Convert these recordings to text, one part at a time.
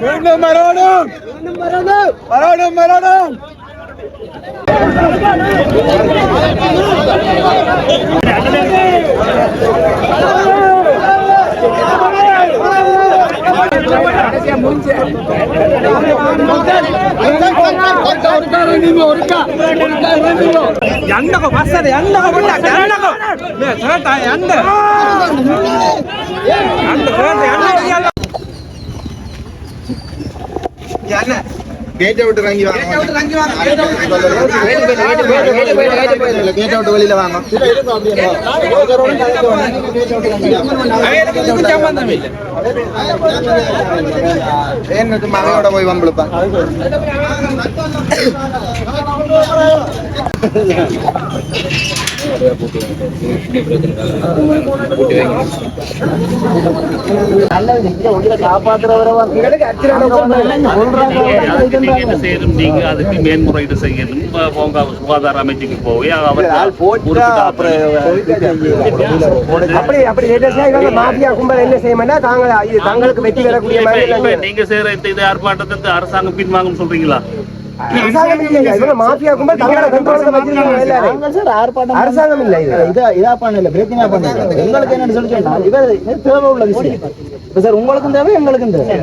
மீண்டும் வரணும் வரணும் வரணும் எண்டகோ பஸ்ஸது எண்டகோ பண்ணா எண்டகோ மே என்ன கேட்டை விட்டு இறங்கி வாங்க கேட்டை விட்டு வெளியில வாங்க என்னட்டு மகையோட போய் வம்பிழுப்பான் நீங்க என்ன செய்யணும் நீங்க அதுக்கு மேன்முறையீடு செய்யணும் ப- போங்க சுகாதார அமைச்சுக்கு போய் அப்படி அப்படி மாஃபியா கும்பல் என்ன செய்யணும்னா தங்களுக்கு வெற்றி பெறக்கூடிய நீங்க செய்யற இந்த ஆர்ப்பாட்டத்தை அரசாங்கம் பின்வாங்கும் சொல்றீங்களா அரசாங்கம் இல்லைங்க இவங்க மாஃபியா கும்பல் வச்சிருக்காங்க எல்லாரும் அரசாங்கம் இல்ல. இது இதா இதா பண்ணல பிரச்சனை பண்ணல உங்களுக்கு என்னன்னு சொல்லி சொன்னா இவர் தேவை உள்ள விஷயம். இப்ப சார் உங்களுக்கும் தேவை எங்களுக்கும் தேவை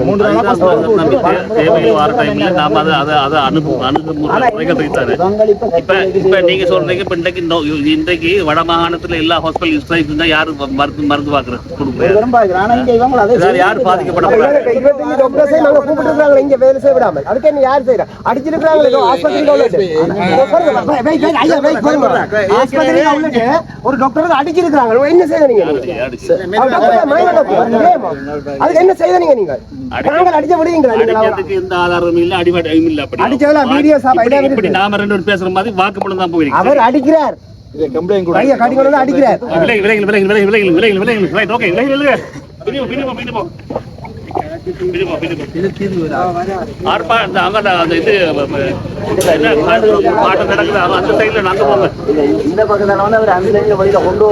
தேவை வர டைம்ல நாம அதை அதை அதை அணுகு அணுகுமுறை இப்ப இப்ப இப்ப இன்றைக்கு இந்த- இன்றைக்கு வட மாகாணத்துல எல்லா ஹாஸ்பிட்டல் ஸ்ட்ரைக் இருந்தா யாரு மருந்து மருந்து இங்க இவங்க அதை யார் பாதிக்கப்பட இங்க வேலை செய்ய விடாமல் அதுக்கு என்ன யார் செய்யறா ஆஸ்பத்திரியில உள்ளது ஒரு டாக்டர் அடிச்சிருக்காங்க என்ன செய்த அதுக்கு என்ன செய்த நீங்க நீங்க நாங்கள் அடிச்ச விடுவீங்களா எந்த ஆதாரமும் இல்ல அடிபடையும் இல்ல அப்படி. இடம் இப்படி இருக்கு. நாம ரெண்டு பேரும் பேசுற மாதிரி வாக்குமூலம் தான் போயிருக்கு. அவர் அடிக்கிறார். கையை கட்டி கொண்டு அடிக்கிறார். விலகி விலகி விலகி விலகி விலகி விலகி விலகி ரைட் ஓகே விலகி விலகி. பிரிவு பிரிவு பிரிவு பிரிவு பிரிவு ஆர்ப்பா அந்த அங்க அந்த இது என்ன நடக்குது? அவன் அந்த போங்க இந்த அவர் அந்த கொண்டு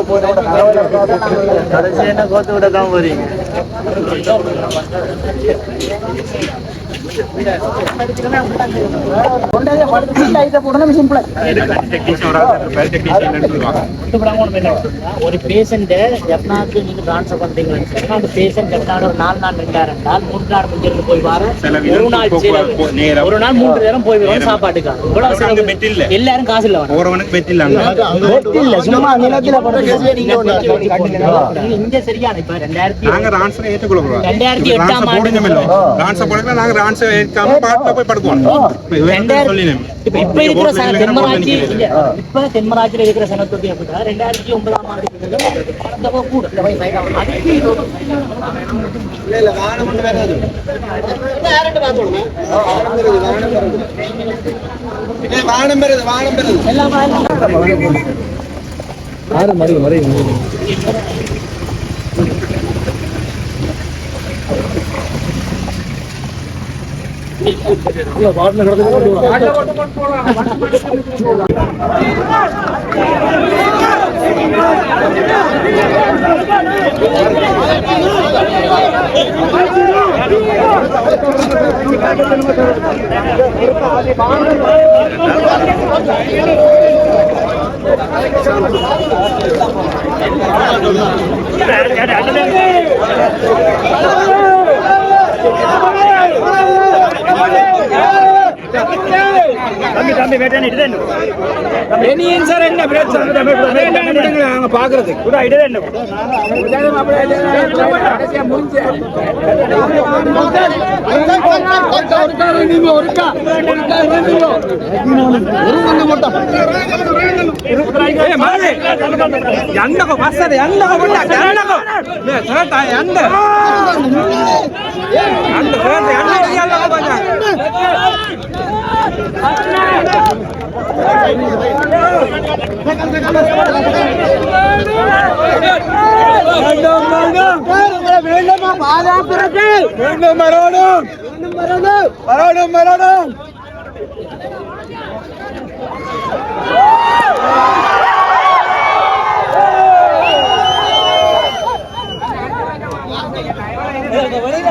கடைசி என்ன கோத்து விட தான் போறீங்க? ஒரு பேஷண்ட் ஜப்னாக்கு நீங்க டிரான்ஸ்ஃபர் பண்றீங்கன்னு சொன்னா அந்த பேஷண்ட் ஜப்னால ஒரு நாலு நாள் ரெண்டா ரெண்டால் மூன்று நாள் இங்கிருந்து போய் வர ஒரு நாள். ஒரு நாள் மூன்று நேரம் போய் வரும் சாப்பாட்டுக்கு இவ்வளவு செலவு. எல்லாரும் காசு இல்ல ஒருவனுக்கு பெற்றில்லாங்க இல்ல சும்மா நிலத்துல போட்டு நீங்க ஒண்ணு நீங்க இங்க சரியான இப்ப ரெண்டாயிரத்தி நாங்க ரான்ஸரை ஏற்றுக்கொள்ளுறோம் ரெண்டாயிரத்தி எட்டாம் ஆண்டு ரான்ஸை போடுங்க ரான்ஸை ஏற்காம பாட்டில் போய் சொல்லினேன் இப்ப இருக்கிற தென்மராட்சி இல்ல, இப்ப தென்மராட்சியில இருக்கிற சனத்தொகை அப்படின்னா ரெண்டாயிரத்தி ஒன்பதாம் ஆண்டு கூட. அதுக்கு இது வானம் பெறுது வானம் பெறுது. வாட்டில் கிடக்கு இனியும் சார் என்ன பிரச்சனை? நாங்க பாக்குறது எண்டகோ பஸ்ஸது எண்டகோ பண்ணா எண்டகோ மே சரட்டா எண்ட எண்ட சரட்டா வேண்டும் பாதாபுரத்து வேண்டும் மரோடும் மரோடும் மரோடும் வெளியில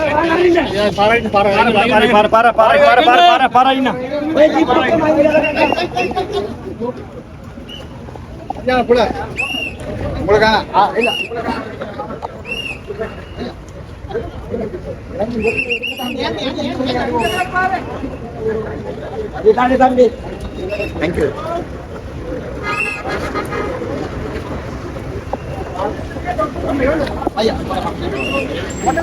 பாருங்க உங்களுக்கான இல்ல தம்பி தம்பி தேங்க்யூ ஐயா ஒன்றை